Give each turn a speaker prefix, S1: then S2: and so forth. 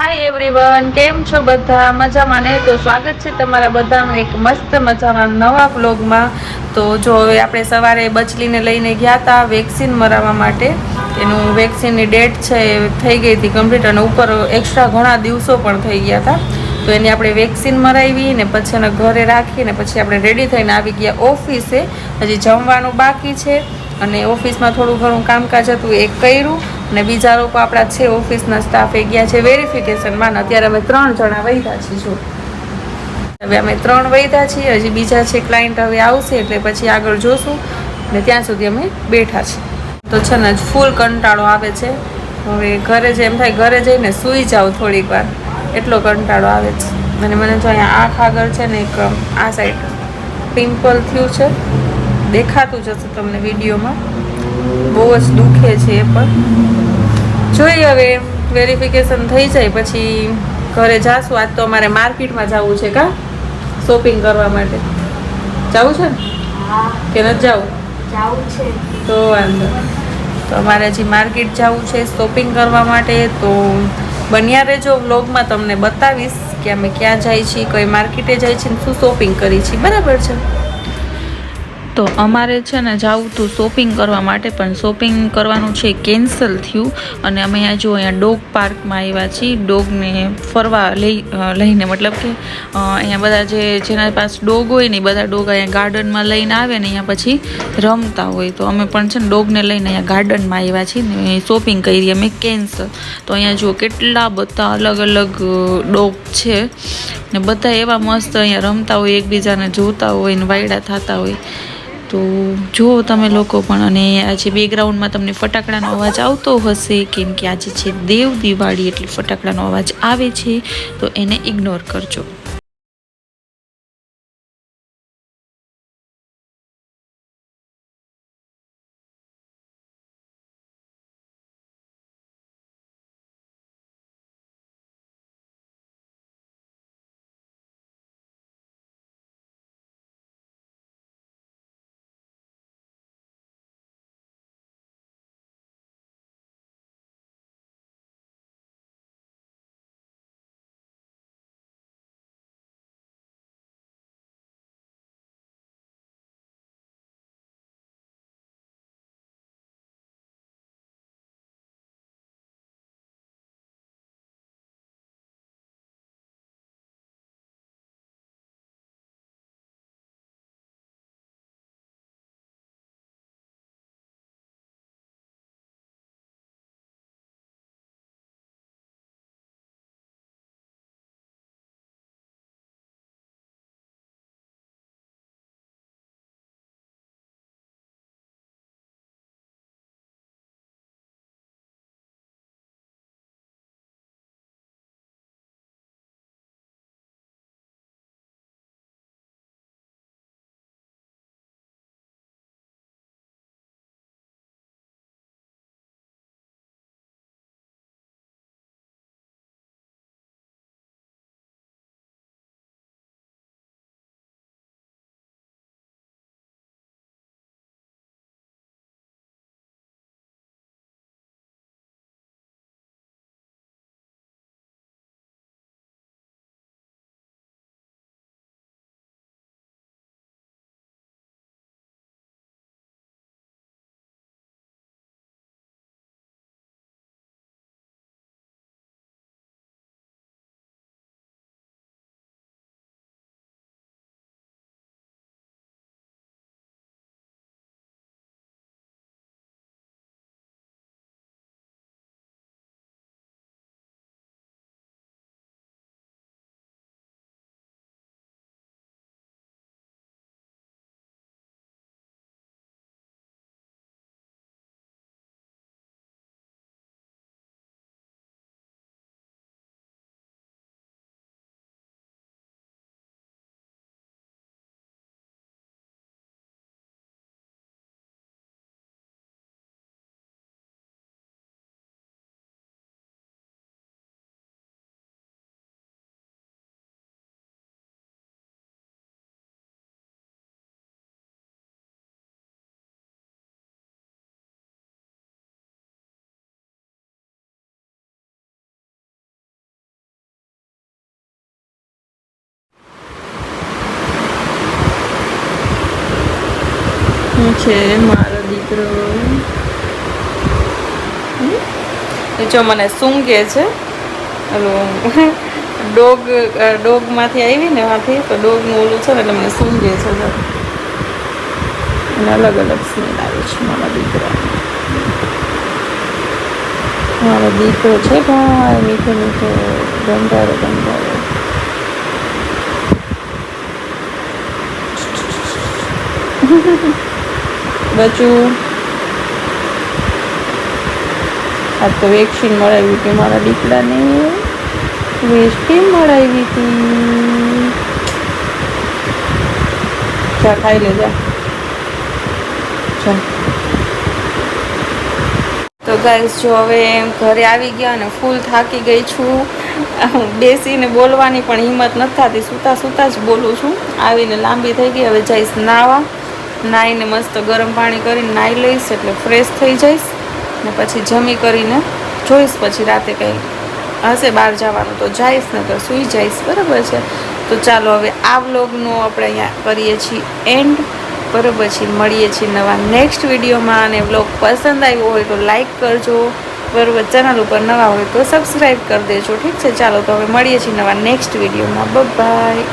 S1: Hi everyone કેમ છો બધા? મજામાં ને? તો સ્વાગત છે તમારા બધાનું એક મસ્ત મજાના નવા વ્લોગમાં. તો જો હવે આપણે સવારે બચલીને લઈને ગયા હતા વેક્સિન મરાવવા માટે. એનું વેક્સિનની ડેટ છે એ થઈ ગઈ હતી કમ્પ્લીટ અને ઉપર એક્સ્ટ્રા ઘણા દિવસો પણ થઈ ગયા હતા તો એની આપણે વેક્સિન મરાવી ને પછી એને ઘરે રાખીને પછી આપણે રેડી થઈને આવી ગયા ઓફિસે. હજી જમવાનું બાકી છે અને ઓફિસમાં થોડું ઘણું કામકાજ હતું એ કર્યું. અને બીજા લોકો આપણા છે, ઓફિસના સ્ટાફ એ ગયા છે વેરિફિકેશનમાં અત્યારે અમે ત્રણ જણા વૈધા છીએ હવે અમે ત્રણ વૈધા છીએ, હજી બીજા છે ક્લાયન્ટ હવે આવશે એટલે પછી આગળ જોશું ને ત્યાં સુધી અમે બેઠા છીએ. તો છે ને ફૂલ કંટાળો આવે છે. હવે ઘરે જે એમ થાય, ઘરે જઈને સૂઈ જાવ થોડીક વાર. એટલો કંટાળો આવે છે. અને મને જો અહીંયા આંખ આગળ છે ને એક આ સાઈડ પિમ્પલ થયું છે. દેખાતું જશે તમને વિડીયોમાં. બહુ જ દુખે છે પણ. જોઈએ હવે વેરિફિકેશન થઈ જાય પછી ઘરે જાશું. આજ તો અમારે માર્કેટમાં જવું છે કા? શોપિંગ કરવા માટે. જવું છે ને? કે નથી જવું? તો વાંધો. તો અમારે હજી માર્કેટ જવું છે શોપિંગ કરવા માટે. તો બન્યા રહેજો વ્લોગમાં તમને બતાવીશ કે અમે ક્યાં જાય છીએ કઈ માર્કેટે જાય છીએ શું શોપિંગ કરી છીએ. બરાબર છે? તો અમારે છે ને જવું હતું શોપિંગ કરવા માટે, પણ શોપિંગ કરવાનું છે કેન્સલ થયું. અને અમે અહીંયા જો અહીંયા ડોગ પાર્કમાં આવ્યા છીએ. ડોગને ફરવા લઈ લઈને મતલબ કે અહીંયા બધા જે, જેના પાસે ડોગ હોય ને એ બધા ડોગ અહીંયા ગાર્ડનમાં લઈને આવે ને અહીંયા પછી રમતા હોય. તો અમે પણ છે ને ડોગને લઈને અહીંયા ગાર્ડનમાં આવ્યા છીએ ને શોપિંગ કરી અમે કેન્સલ તો અહીંયા જુઓ કેટલા બધા અલગ અલગ ડોગ છે. ને બધા એવા મસ્ત અહીંયા રમતા હોય, એકબીજાને જોતા હોય ને વાયડા થતા હોય. તો જુઓ તમે લોકો પણ અને આજે બેકગ્રાઉન્ડમાં તમને ફટાકડાનો અવાજ આવતો હશે, કેમ કે આજે છે દેવ દિવાળી, એટલે ફટાકડાનો અવાજ આવે છે, તો એને ઇગ્નોર કરજો. છે, મારો દીકરો. જો મને સૂંઘે છે. ડોગ ડોગમાંથી આવી ને માંથી તો ડોગનું ઓલું છે ને, એટલે મને સૂંઘે છે અને અલગ અલગ સ્મેલ આવે છે મારા દીકરા મારો દીકરો છે ભાઈ, મીઠો મીઠો, ગંધારો ગંધારો. બચું. આ તો વેક્સિન મળાવી હતી મારા દીકરાને. વેક્સિન મળાવી હતી. જા, ખાઈ લે, જા. જા. તો ગાઈસ જો હવે ઘરે આવી ગયા અને ફૂલ થાકી ગઈ છું. બેસીને બોલવાની પણ હિંમત નથી થતી. સૂતા સૂતા જ બોલું છું. આવીને લાંબી થઈ ગઈ. હવે જઈશ નાવા. નાહીને મસ્ત ગરમ પાણી કરીને નાહી લઈશ એટલે ફ્રેશ થઈ જઈશ. ને પછી જમી કરીને જોઈશ પછી રાતે કંઈ હશે બહાર જવાનું તો જઈશ ને તો સૂઈ જઈશ. બરાબર છે? તો ચાલો હવે આ વ્લોગનો આપણે અહીંયા કરીએ છીએ એન્ડ બરાબર છે? મળીએ છીએ નવા નેક્સ્ટ વિડીયોમાં. અને વ્લોગ પસંદ આવ્યો હોય તો લાઇક કરજો. બરાબર, ચેનલ ઉપર નવા હોય તો સબસ્ક્રાઈબ કરી દેજો. ઠીક છે? ચાલો તો હવે મળીએ છીએ નવા નેક્સ્ટ વિડીયોમાં. બાય